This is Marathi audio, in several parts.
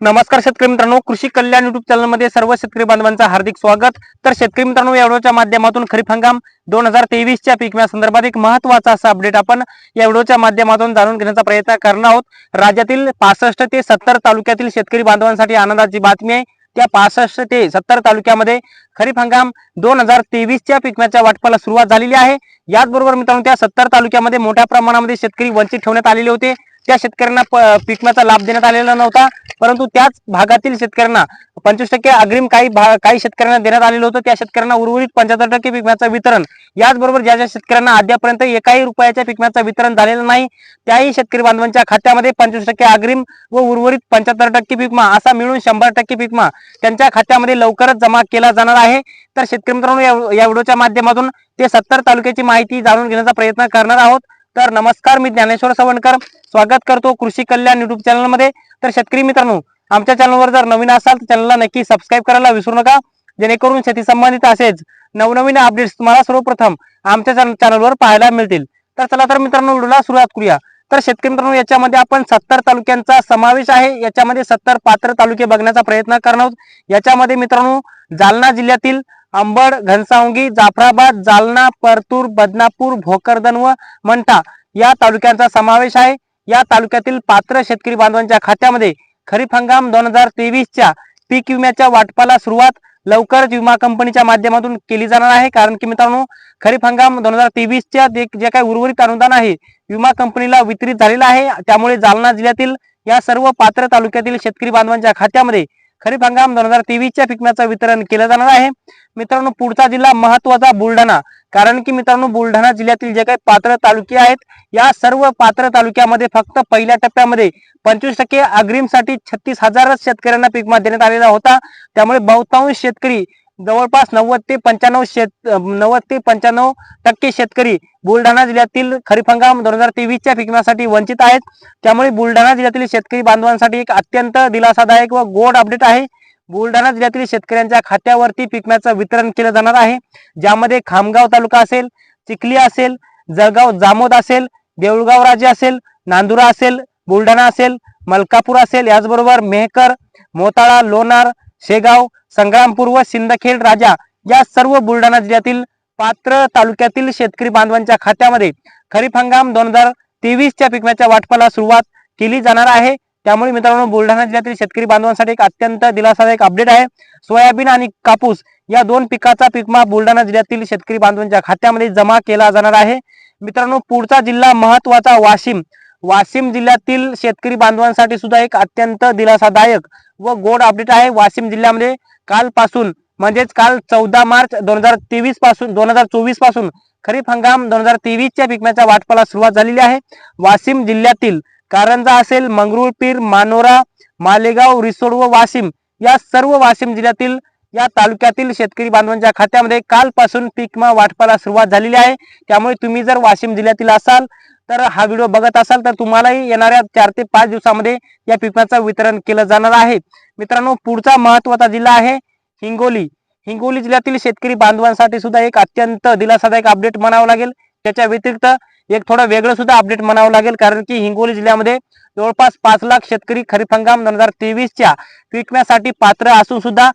नमस्कार शेतकरी मित्रांनो कृषी कल्याण युट्यूब चॅनलमध्ये सर्व शेतकरी बांधवांचं हार्दिक स्वागत. तर शेतकरी मित्रांनो या व्हिडिओच्या माध्यमातून खरीप हंगाम दोन हजार तेवीसच्या पीक संदर्भात एक महत्त्वाचा असा अपडेट आपण या व्हिडिओच्या माध्यमातून जाणून घेण्याचा प्रयत्न करणार आहोत. राज्यातील पासष्ट ते सत्तर तालुक्यातील शेतकरी बांधवांसाठी आनंदाची बातमी आहे. त्या पासष्ट ते सत्तर तालुक्यामध्ये खरीप हंगाम दोन हजार तेवीसच्या पिकम्याच्या वाटपाला सुरुवात झालेली आहे. याचबरोबर मित्रांनो त्या सत्तर तालुक्यामध्ये मोठ्या प्रमाणामध्ये शेतकरी वंचित ठेवण्यात आलेले होते. त्या शेतकऱ्यांना पिकम्याचा लाभ देण्यात आलेला नव्हता. परंतु त्याच भागातील शेतकऱ्यांना पंचवीस टक्के अग्रिम काही काही शेतकऱ्यांना देण्यात आलेलं होतं. त्या शेतकऱ्यांना उर्वरित पंच्याहत्तर टक्के पिकम्याचं वितरण. याचबरोबर ज्या ज्या शेतकऱ्यांना अद्यापर्यंत एकाही रुपयाच्या पिकम्याचं वितरण झालेलं नाही त्याही शेतकरी बांधवांच्या खात्यामध्ये पंचवीस टक्के अग्रिम व उर्वरित पंच्याहत्तर टक्के पिकमा असा मिळून शंभर टक्के पिकमा त्यांच्या खात्यामध्ये लवकरच जमा केला जाणार आहे. तर शेतकरी मित्रांनो या व्हिडिओच्या माध्यमातून ते सत्तर तालुक्याची माहिती जाणून घेण्याचा प्रयत्न करणार आहोत. तर नमस्कार मी ज्ञानेश्वर सवणकर. स्वागत करतो कृषी कल्याण युट्यूब चॅनलमध्ये तर शेतकरी मित्रांनो आमच्या चॅनलवर जर नवीन असाल तर चॅनलला नक्की सबस्क्राईब करायला विसरू नका. जेणेकरून शेती संबंधित असेच नवनवीन अपडेट्स तुम्हाला सर्वप्रथम आमच्या चॅनलवर पाहायला मिळतील. तर चला तर मित्रांनो व्हिडिओला सुरुवात करूया. तर शेतकरी मित्रांनो याच्यामध्ये आपण सत्तर तालुक्यांचा समावेश आहे. याच्यामध्ये सत्तर पात्र तालुके बघण्याचा प्रयत्न करणार आहोत. याच्यामध्ये मित्रांनो जालना जिल्ह्यातील अंबड घनसावंगी जाफराबाद जालना परतूर बदनापूर भोकरदन व मंठा या तालुक्यांचा समावेश आहे. या तालुक्यातील पात्र शेतकरी बांधवांच्या खात्यामध्ये खरीप हंगाम दोन हजार तेवीसच्या पीक विम्याच्या वाटपाला सुरुवात लवकरच विमा कंपनीच्या माध्यमातून केली जाणार आहे. कारण की मित्रांनो खरीप हंगाम दोन हजार तेवीसच्या जे काही उर्वरित अनुदान आहे विमा कंपनीला वितरित झालेलं आहे. त्यामुळे जालना जिल्ह्यातील या सर्व पात्र तालुक्यातील शेतकरी बांधवांच्या खात्यामध्ये खरीप हंगाम दोन हजार तेवीसच्या पिकम्याचं वितरण केलं जाणार आहे. मित्रांनो पुढचा जिल्हा महत्त्वाचा बुलढाणा. कारण की मित्रांनो बुलढाणा जिल्ह्यातील जे काही पात्र तालुके आहेत या सर्व पात्र तालुक्यामध्ये फक्त पहिल्या टप्प्यामध्ये पंचवीस टक्के अग्रिमसाठी छत्तीस हजारच शेतकऱ्यांना पीक विमा देण्यात आलेला होता. त्यामुळे बहुतांश शेतकरी जवळपास नव्वद ते पंच्याण्णव शेत नव्वद ते पंच्याण्णव टक्के शेतकरी बुलढाणा जिल्ह्यातील खरीप हंगाम दोन हजार तेवीसच्या पिकण्यासाठी वंचित आहेत. त्यामुळे बुलढाणा जिल्ह्यातील शेतकरी बांधवांसाठी एक अत्यंत दिलासादायक व गोड अपडेट आहे. बुलढाणा जिल्ह्यातील शेतकऱ्यांच्या खात्यावरती पिकम्याचं वितरण केलं जाणार आहे. ज्यामध्ये खामगाव तालुका असेल चिखली असेल जळगाव जामोद असेल देऊळगाव राजे असेल नांदुरा असेल बुलढाणा असेल मलकापूर असेल याचबरोबर मेहकर मोताळा लोणार शेगाव संग्रामपूर व सिंदखेड राजा या सर्व बुलढाणा जिल्ह्यातील पात्र तालुक्यातील शेतकरी बांधवांच्या खात्यामध्ये खरीप हंगाम दोन हजार तेवीसच्या पिकम्याच्या वाटपाला सुरुवात केली जाणार आहे. त्यामुळे मित्रांनो बुलढाणा जिल्ह्यातील शेतकरी बांधवांसाठी एक अत्यंत दिलासादायक अपडेट आहे. सोयाबीन आणि कापूस या दोन पिकाचा पिकमा बुलढाणा जिल्ह्यातील शेतकरी बांधवांच्या खात्यामध्ये जमा केला जाणार आहे. मित्रांनो पुढचा जिल्हा महत्त्वाचा वाशिम. वाशिम जिल्ह्यातील शेतकरी बांधवांसाठी सुद्धा एक अत्यंत दिलासादायक व गोड अपडेट आहे. वाशिम जिल्ह्यामध्ये कालपासून म्हणजेच काल चौदा मार्च दोन हजार तेवीसपासून दोन हजार चोवीसपासून खरीप हंगाम दोन हजार तेवीसच्या पिकम्याच्या वाटपाला सुरुवात झालेली आहे. वाशिम जिल्ह्यातील कारंजा असेल मंगरुळपीर मानोरा मालेगाव रिसोड व वाशिम या सर्व वाशिम जिल्ह्यातील या तालुक्यातील शेतकरी बांधवांच्या खात्यामध्ये कालपासून पीकमा वाटपाला सुरुवात झालेली आहे. त्यामुळे तुम्ही जर वाशिम जिल्ह्यातील असाल तर हा व्हिडिओ बघत असाल तर तुम्हालाही येणाऱ्या चार ते पाच दिवसामध्ये या पिकाचं वितरण केलं जाणार आहे. मित्रांनो पुढचा महत्त्वाचा जिल्हा आहे हिंगोली. हिंगोली जिल्ह्यातील शेतकरी बांधवांसाठी सुद्धा एक अत्यंत दिलासादायक अपडेट म्हणावं लागेल. त्याच्या व्यतिरिक्त एक थोडं वेगळं सुद्धा अपडेट म्हणावं लागेल कारण की हिंगोली जिल्ह्यामध्ये जवळपास पाच लाख शेतकरी खरीप हंगाम दोन हजार तेवीसच्या विकण्यासाठी पात्र असून सुद्धा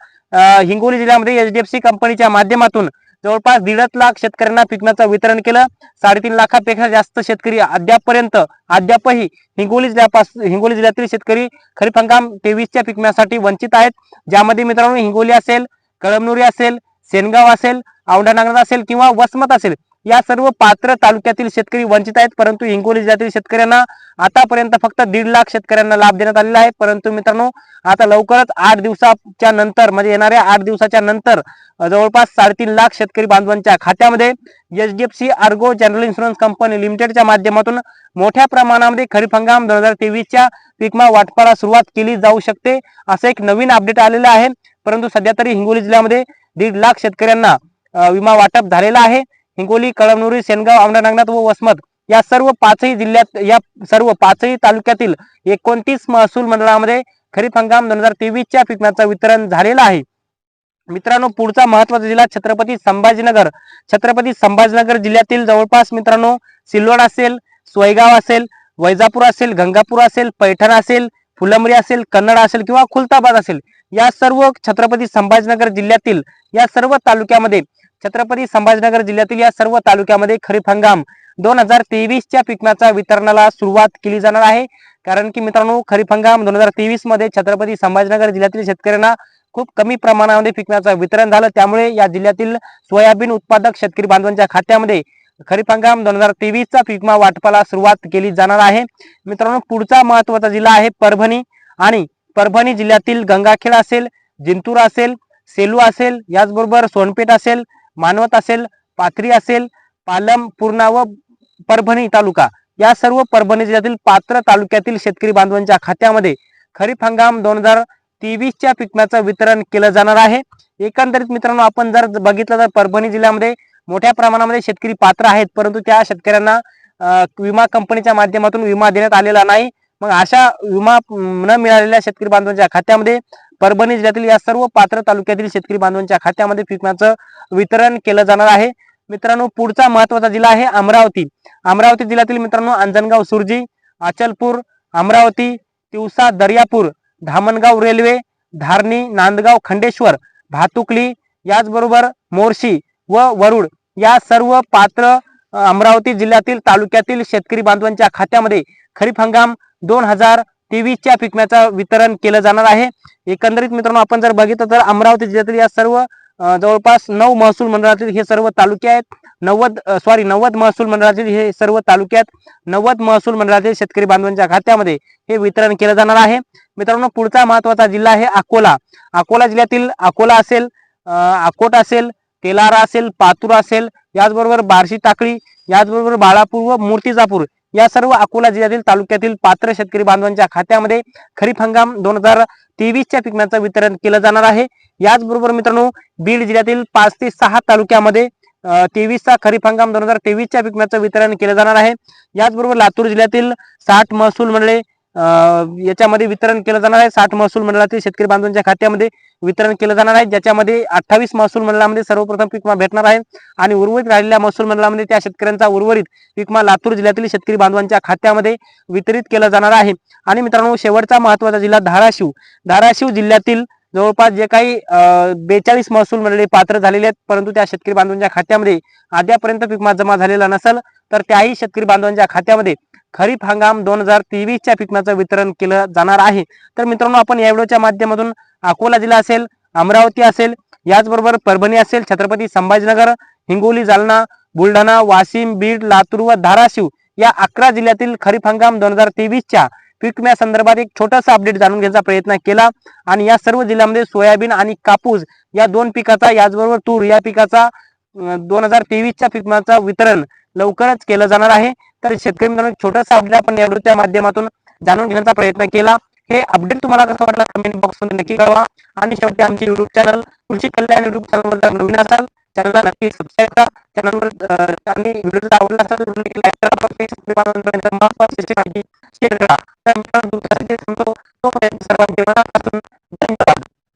हिंगोली जिल्ह्यामध्ये एचडीएफसी कंपनीच्या माध्यमातून जवळपास दीडच लाख शेतकऱ्यांना पिकण्याचं वितरण केलं. साडेतीन लाखापेक्षा जास्त शेतकरी अद्यापपर्यंत अद्यापही हिंगोली जिल्ह्यापास हिंगोली जिल्ह्यातील शेतकरी खरीप हंगाम तेवीसच्या पिकण्यासाठी वंचित आहेत. ज्यामध्ये मित्रांनो हिंगोली असेल कळमनुरी असेल सेनगाव असेल औंढा नागनाथ असेल किंवा वसमत असेल या सर्व पात्र तालुक्यातील शेतकरी वंचित आहेत परंतु हिंगोली जिल्ह्यातील शेतकऱ्यांना आतापर्यंत फक्त दीड लाख शेतकऱ्यांना लाभ देण्यात आलेला आहे. परंतु मित्रांनो आता लवकरच आठ दिवसाच्या नंतर म्हणजे येणाऱ्या आठ दिवसाच्या नंतर जवळपास साडेतीन लाख शेतकरी बांधवांच्या खात्यामध्ये HDFC ergo general insurance company लिमिटेडच्या माध्यमातून मोठ्या प्रमाणामध्ये खरीप हंगाम दोन हजार तेवीसच्या पिकमा वाटपाला सुरुवात केली जाऊ शकते असं एक नवीन अपडेट आलेलं आहे. परंतु सध्या तरी हिंगोली जिल्ह्यामध्ये दीड लाख शेतकऱ्यांना विमा वाटप झालेला आहे. हिंगोली कळमनुरी सेनगाव औंढा व वसमत या सर्व पाचही जिल्ह्यात या सर्व पाचही तालुक्यातील एकोणतीस महसूल मंडळामध्ये खरीप हंगाम दोन हजार तेवीसच्या पिकण्याचं वितरण झालेलं आहे. मित्रांनो पुढचा महत्त्वाचा जिल्हा छत्रपती संभाजीनगर. छत्रपती संभाजीनगर जिल्ह्यातील जवळपास मित्रांनो सिल्लोड असेल सोयगाव असेल वैजापूर असेल गंगापूर असेल पैठण असेल फुलंबरी असेल कन्नड असेल किंवा खुलताबाद असेल या सर्व छत्रपती संभाजीनगर जिल्ह्यातील या सर्व तालुक्यामध्ये छत्रपती संभाजीनगर जिल्ह्यातील या सर्व तालुक्यामध्ये खरीप हंगाम दोन हजार तेवीसच्या पिकण्याचा वितरणाला सुरुवात केली जाणार आहे. कारण की मित्रांनो खरीप हंगाम दोन हजार तेवीसमध्ये छत्रपती संभाजीनगर जिल्ह्यातील शेतकऱ्यांना खूप कमी प्रमाणामध्ये पिकण्याचं वितरण झालं. त्यामुळे या जिल्ह्यातील सोयाबीन उत्पादक शेतकरी बांधवांच्या खात्यामध्ये खरीप हंगाम दोन हजार तेवीसचा पिकमा वाटपाला सुरुवात केली जाणार आहे. मित्रांनो पुढचा महत्त्वाचा जिल्हा आहे परभणी आणि परभणी जिल्ह्यातील गंगाखेड असेल जिंतूर असेल सेलू असेल याचबरोबर सोनपेठ असेल मानवत असेल पाथरी असेल पालम पूर्णा व परभणी तालुका. या सर्व परभणी जिल्ह्यातील पात्र तालुक्यातील शेतकरी बांधवांच्या खात्यामध्ये खरीप हंगाम दोन हजार तेवीसच्या पिकण्याचं वितरण केलं जाणार आहे. एकंदरीत मित्रांनो आपण जर बघितलं तर परभणी जिल्ह्यामध्ये मोठ्या प्रमाणामध्ये शेतकरी पात्र आहेत परंतु त्या शेतकऱ्यांना विमा कंपनीच्या माध्यमातून विमा देण्यात आलेला नाही. मग अशा विमा न मिळालेल्या शेतकरी बांधवांच्या खात्यामध्ये परभणी जिल्ह्यातील या सर्व पात्र तालुक्यातील शेतकरी बांधवांच्या खात्यामध्ये पिकण्याचं वितरण केलं जाणार आहे. मित्रांनो पुढचा महत्त्वाचा जिल्हा आहे अमरावती. अमरावती जिल्ह्यातील मित्रांनो अंजनगाव सुरजी अचलपूर अमरावती तिवसा दर्यापूर धामणगाव रेल्वे धारणी नांदगाव खंडेश्वर भातुकली याचबरोबर मोर्शी व वरुड या सर्व पात्र अमरावती जिल्ह्यातील तालुक्यातील शेतकरी बांधवांच्या खात्यामध्ये खरीप हंगाम दोन हजार तेवीसच्या पिकम्याचा वितरण केलं जाणार आहे. एकंदरीत मित्रांनो आपण जर बघितलं तर अमरावती जिल्ह्यातील या सर्व जवळपास नऊ महसूल मंडळातील हे सर्व तालुके आहेत. नव्वद सॉरी नव्वद महसूल मंडळातील हे सर्व तालुक्यात नव्वद महसूल मंडळातील शेतकरी बांधवांच्या खात्यामध्ये हे वितरण केलं जाणार आहे. मित्रांनो पुढचा महत्त्वाचा जिल्हा आहे अकोला. अकोला जिल्ह्यातील अकोला असेल अकोट असेल तेलारा असेल पातूर असेल याचबरोबर बार्शी टाकळी याचबरोबर बाळापूर व मूर्तिजापूर या सर्व अकोला जिल्ह्यातील तालुक्यातील पात्र शेतकरी बांधवांच्या खात्यामध्ये खरीप हंगाम दोन हजार तेवीसच्या पिकण्याचं वितरण केलं जाणार आहे. याचबरोबर मित्रांनो बीड जिल्ह्यातील पाच ते सहा तालुक्यामध्ये तेवीसचा खरीप हंगाम दोन हजार तेवीसच्या पिकण्याचं वितरण केलं जाणार आहे. याचबरोबर लातूर जिल्ह्यातील साठ महसूल मंडळे याच्यामध्ये वितरण केलं जाणार आहे. साठ महसूल मंडळातील शेतकरी बांधवांच्या खात्यामध्ये वितरण केलं जाणार आहे ज्याच्यामध्ये अठ्ठावीस महसूल मंडळामध्ये सर्वप्रथम पिकमा भेटणार आहे आणि उर्वरित राहिलेल्या महसूल मंडळामध्ये त्या शेतकऱ्यांचा उर्वरित पिकमा लातूर जिल्ह्यातील शेतकरी बांधवांच्या खात्यामध्ये वितरित केलं जाणार आहे. आणि मित्रांनो शेवटचा महत्त्वाचा जिल्हा धाराशिव. धाराशिव जिल्ह्यातील जवळपास जे काही बेचाळीस महसूल मंडळी पात्र झालेले आहेत परंतु त्या शेतकरी बांधवांच्या खात्यामध्ये अद्यापर्यंत पिकमा जमा झालेला नसेल तर त्याही शेतकरी बांधवांच्या खात्यामध्ये खरीप हंगाम दोन हजार तेवीसच्या पिकण्याचं वितरण केलं जाणार आहे. तर मित्रांनो आपण या व्हिडिओच्या माध्यमातून अकोला जिल्हा असेल अमरावती असेल याचबरोबर परभणी असेल छत्रपती संभाजीनगर हिंगोली जालना बुलढाणा वाशिम बीड लातूर व धाराशिव या अकरा जिल्ह्यातील खरीप हंगाम दोन हजार तेवीसच्या पीक संदर्भात एक छोटासा अपडेट जाणून घ्यायचा प्रयत्न केला. आणि या सर्व जिल्ह्यामध्ये सोयाबीन आणि कापूस या दोन पिकाचा याचबरोबर तूर या पिकाचा दोन हजार तेवीसच्या पिकाचं वितरण लवकरच केलं जाणार आहे. तर शेतकरी मित्रांनो छोटासा अपडेट आपण या माध्यमातून जाणून घेण्याचा प्रयत्न केला. हे अपडेट तुम्हाला कसं वाटलं कमेंट बॉक्समध्ये नक्की कळवा. आणि शेवटी आमचे युट्यूब चॅनल कृषी कल्याण युट्यूब चॅनलवर नवीन असाल चॅनलला नक्की सबस्क्राईब करा चॅनलवर आणि व्हिडिओ जर आवडला असेल तर नक्की लाईक करा फक्त सबस्क्राईब महत्वाची माहिती शेअर करा तर मित्रांनो, तुमच्यासाठी सांगतो तोपर्यंत सर्वांचे मनापासून धन्यवाद